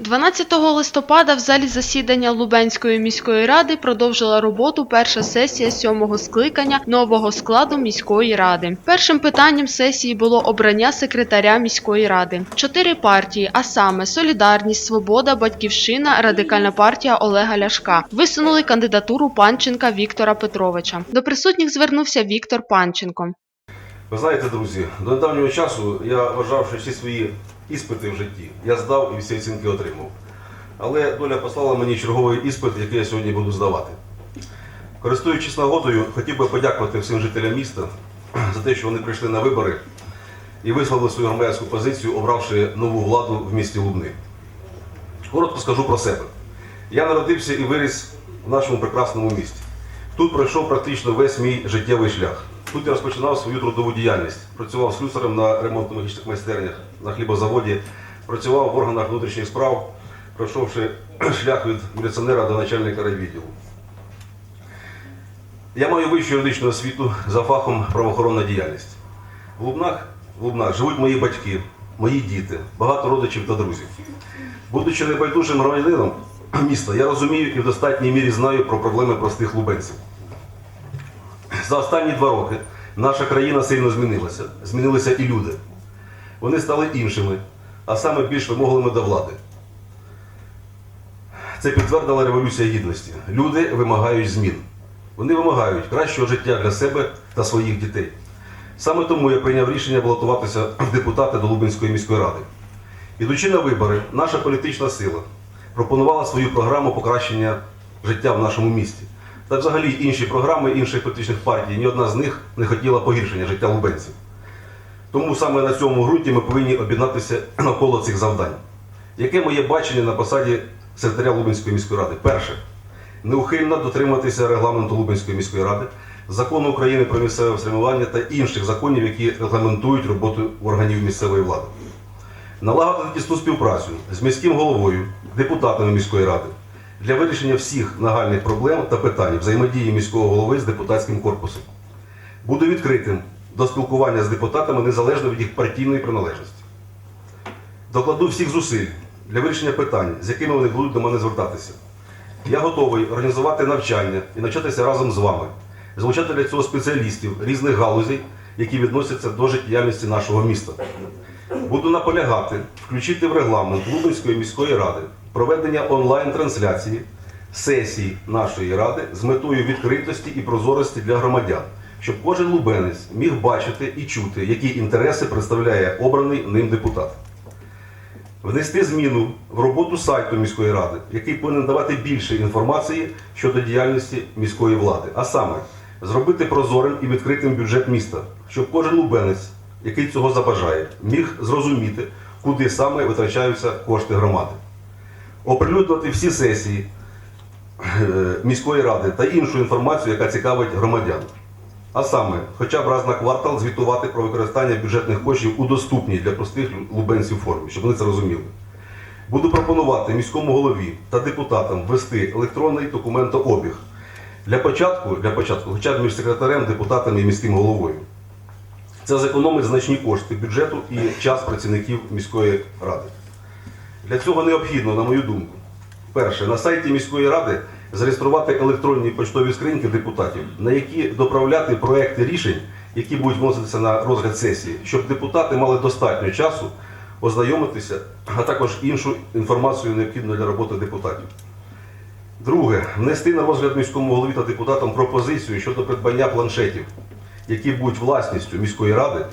12 листопада в залі засідання Лубенської міської ради продовжила роботу перша сесія сьомого скликання нового складу міської ради. Першим питанням сесії було обрання секретаря міської ради. Чотири партії, а саме Солідарність, Свобода, Батьківщина, Радикальна партія Олега Ляшка, висунули кандидатуру Панченка Віктора Петровича. До присутніх звернувся Віктор Панченко. Ви знаєте, друзі, до недавнього часу я вважав, що всі свої іспити в житті я здав і всі оцінки отримав. Але доля послала мені черговий іспит, який я сьогодні буду здавати. Користуючись нагодою, хотів би подякувати всім жителям міста за те, що вони прийшли на вибори і висловили свою громадянську позицію, обравши нову владу в місті Лубни. Коротко скажу про себе. Я народився і виріс в нашому прекрасному місті. Тут пройшов практично весь мій життєвий шлях. Тут я розпочинав свою трудову діяльність. Працював слюсарем на ремонтно-магічних майстернях, на хлібозаводі, працював в органах внутрішніх справ, пройшовши шлях від міліціонера до начальника райвідділу. Я маю вищу юридичну освіту за фахом правоохоронна діяльність. В Лубнах, в Лубнах живуть мої батьки, мої діти, багато родичів та друзів. Будучи небайдужим громадянином міста, я розумію і в достатній мірі знаю про проблеми простих лубенців. За останні два роки наша країна сильно змінилася. Змінилися і люди. Вони стали іншими, а саме більш вимогливими до влади. Це підтвердила Революція Гідності. Люди вимагають змін. Вони вимагають кращого життя для себе та своїх дітей. Саме тому я прийняв рішення балотуватися в депутати до Лубенської міської ради. Ідучи на вибори, наша політична сила пропонувала свою програму покращення життя в нашому місті. Та взагалі інші програми інших політичних партій, ні одна з них не хотіла погіршення життя лубенців. Тому саме на цьому ґрунті ми повинні об'єднатися навколо цих завдань. Яке моє бачення на посаді секретаря Лубенської міської ради? Перше, неухильно дотримуватися регламенту Лубенської міської ради, закону України про місцеве врегулювання та інших законів, які регламентують роботу органів місцевої влади. Налагодити тісну співпрацю з міським головою, депутатами міської ради для вирішення всіх нагальних проблем та питань взаємодії міського голови з депутатським корпусом. Буду відкритим до спілкування з депутатами незалежно від їх партійної приналежності. Докладу всіх зусиль для вирішення питань, з якими вони будуть до мене звертатися. Я готовий організувати навчання і навчатися разом з вами, залучати для цього спеціалістів різних галузей, які відносяться до життєдіяльності нашого міста. Буду наполягати включити в регламент Лубенської міської ради проведення онлайн-трансляції сесій нашої ради з метою відкритості і прозорості для громадян, щоб кожен лубенець міг бачити і чути, які інтереси представляє обраний ним депутат. Внести зміну в роботу сайту міської ради, який повинен давати більше інформації щодо діяльності міської влади, а саме зробити прозорим і відкритим бюджет міста, щоб кожен лубенець, який цього забажає, міг зрозуміти, куди саме витрачаються кошти громади. Оприлюднити всі сесії е, міської ради та іншу інформацію, яка цікавить громадян. А саме, хоча б раз на квартал звітувати про використання бюджетних коштів у доступній для простих лубенців формі, щоб вони це розуміли. Буду пропонувати міському голові та депутатам ввести електронний документообіг. Для початку, для початку, хоча б між секретарем, депутатами і міським головою. Це зекономить значні кошти бюджету і час працівників міської ради. Для цього необхідно, на мою думку, перше, на сайті міської ради зареєструвати електронні поштові скриньки депутатів, на які доправляти проекти рішень, які будуть вноситися на розгляд сесії, щоб депутати мали достатньо часу ознайомитися, а також іншу інформацію необхідну для роботи депутатів. Друге, внести на розгляд міському голові та депутатам пропозицію щодо придбання планшетів, які будуть власністю міської ради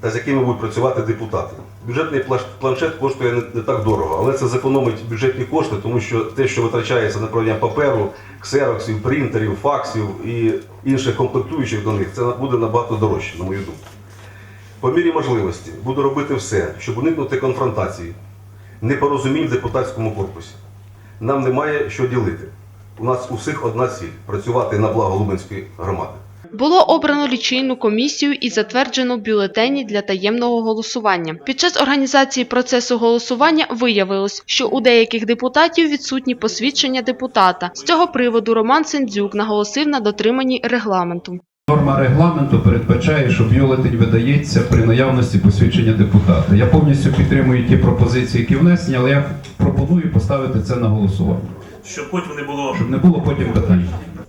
та з якими будуть працювати депутати. Бюджетний планшет коштує не, так дорого, але це зекономить бюджетні кошти, тому що те, що витрачається на проведення паперу, ксероксів, принтерів, факсів і інших комплектуючих до них, це буде набагато дорожче, на мою думку. По мірі можливості буду робити все, щоб уникнути конфронтації, непорозумінь в депутатському корпусі. Нам немає що ділити. У нас усіх одна ціль працювати на благо Лубенської громади. Було обрано лічильну комісію і затверджено бюлетені для таємного голосування. Під час організації процесу голосування виявилось, що у деяких депутатів відсутні посвідчення депутата. З цього приводу Роман Сендзюк наголосив на дотриманні регламенту. Норма регламенту передбачає, що бюлетень видається при наявності посвідчення депутата. Я повністю підтримую ті пропозиції, які внесені, але я пропоную поставити це на голосування, щоб потім не було щоб не було потім питань.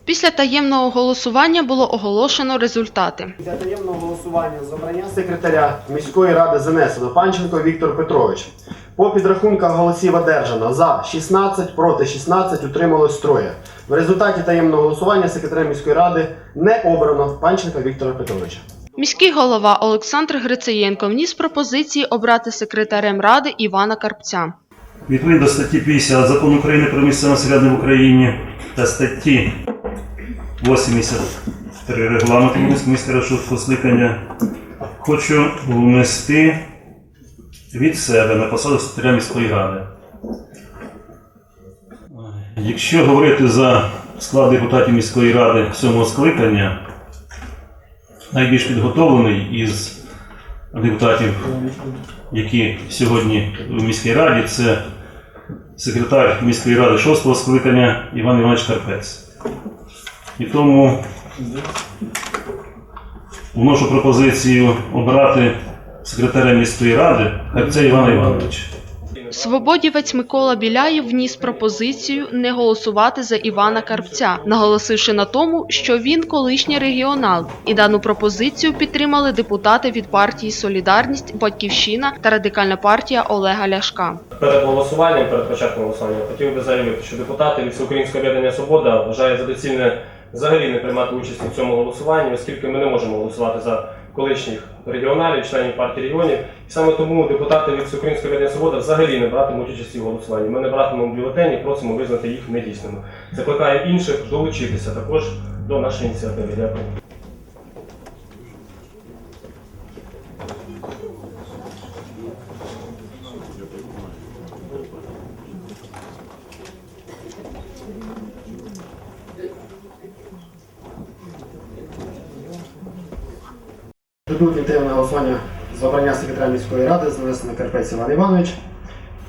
Після таємного голосування було оголошено результати. Для таємного голосування з обрання секретаря міської ради занесено Панченко Віктор Петрович. По підрахунках голосів одержано за 16, проти 16, утрималось троє. В результаті таємного голосування секретаря міської ради не обрано Панченка Віктора Петровича. Міський голова Олександр Грицеєнко вніс пропозиції обрати секретарем ради Івана Карпця. відповідно до статті 50 Закону України про місцеве самоврядування в Україні та статті 83 регламенту міського швидкого скликання хочу внести від себе на посаду секретаря міської ради. Якщо говорити за склад депутатів міської ради сьомого скликання, найбільш підготовлений із депутатів які сьогодні в міській раді, це секретар міської ради шостого скликання Іван Іванович Карпець. І тому вношу пропозицію обрати секретаря міської ради Карпця Івана Івановича. Свободівець Микола Біляєв вніс пропозицію не голосувати за Івана Карпця, наголосивши на тому, що він колишній регіонал, і дану пропозицію підтримали депутати від партії Солідарність, Батьківщина та Радикальна партія Олега Ляшка. Перед голосуванням, перед початком голосування, хотів би заявити, що депутати від Всеукраїнського об'єднання Свобода вважають за доцільне взагалі не приймати участь у цьому голосуванні, оскільки ми не можемо голосувати за колишніх регіоналів, членів партії регіонів. І саме тому депутати від Всеукраїнської об'єднання Свобода взагалі не братимуть участі у голосуванні. Ми не братимемо бюлетені, просимо визнати їх недійсними. Закликаю інших долучитися також до нашої ініціативи. Дякую. Придутні таємне голосування з обрання секретаря міської ради занесено Карпець Іван Іванович.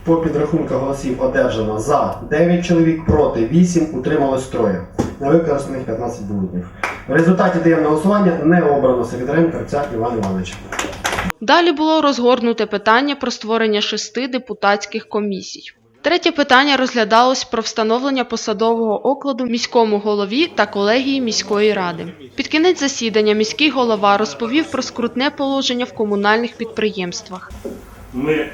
По підрахунках голосів одержано за 9 чоловік, проти 8, утрималось троє. Невикористаних 15 бюлетнів. В результаті таємного голосування не обрано секретарем Карпця Івана Івановича. Далі було розгорнуте питання про створення шести депутатських комісій. Третє питання розглядалось про встановлення посадового окладу міському голові та колегії міської ради. Під кінець засідання міський голова розповів про скрутне положення в комунальних підприємствах. Ми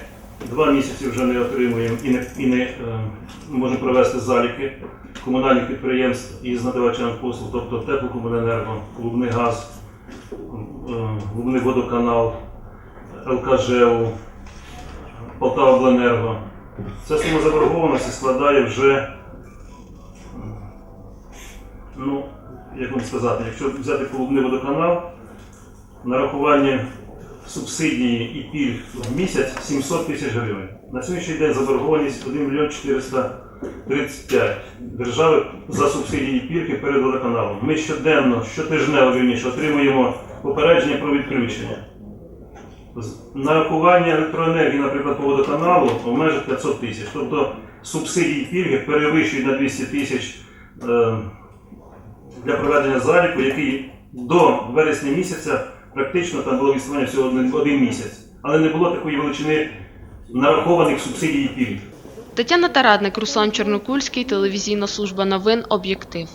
два місяці вже не отримуємо і не, і не е, можемо провести заліки комунальних підприємств із надавачами послуг, тобто теплокомуненерго, клубний газ, е, клубний водоканал, ЛКЖУ, Полтавобленерго. Ця сума заборгованості складає вже, ну, як вам сказати, якщо взяти клубний водоканал, нарахування субсидії і пільг в місяць 700 тисяч гривень. На сьогоднішній день заборгованість 1 мільйон 435 держави за субсидії і пільги перед водоканалом. Ми щоденно, щотижнево вірніше, отримуємо попередження про відключення. Нарахування електроенергії, наприклад, по водоканалу в межах 500 тисяч. Тобто субсидії пільги перевищують на 200 тисяч е, для проведення заліку, який до вересня місяця практично там було відставання всього один місяць, але не було такої величини нарахованих субсидій і пільг. Тетяна Тарадник, Руслан Чорнокульський, телевізійна служба новин Об'єктив.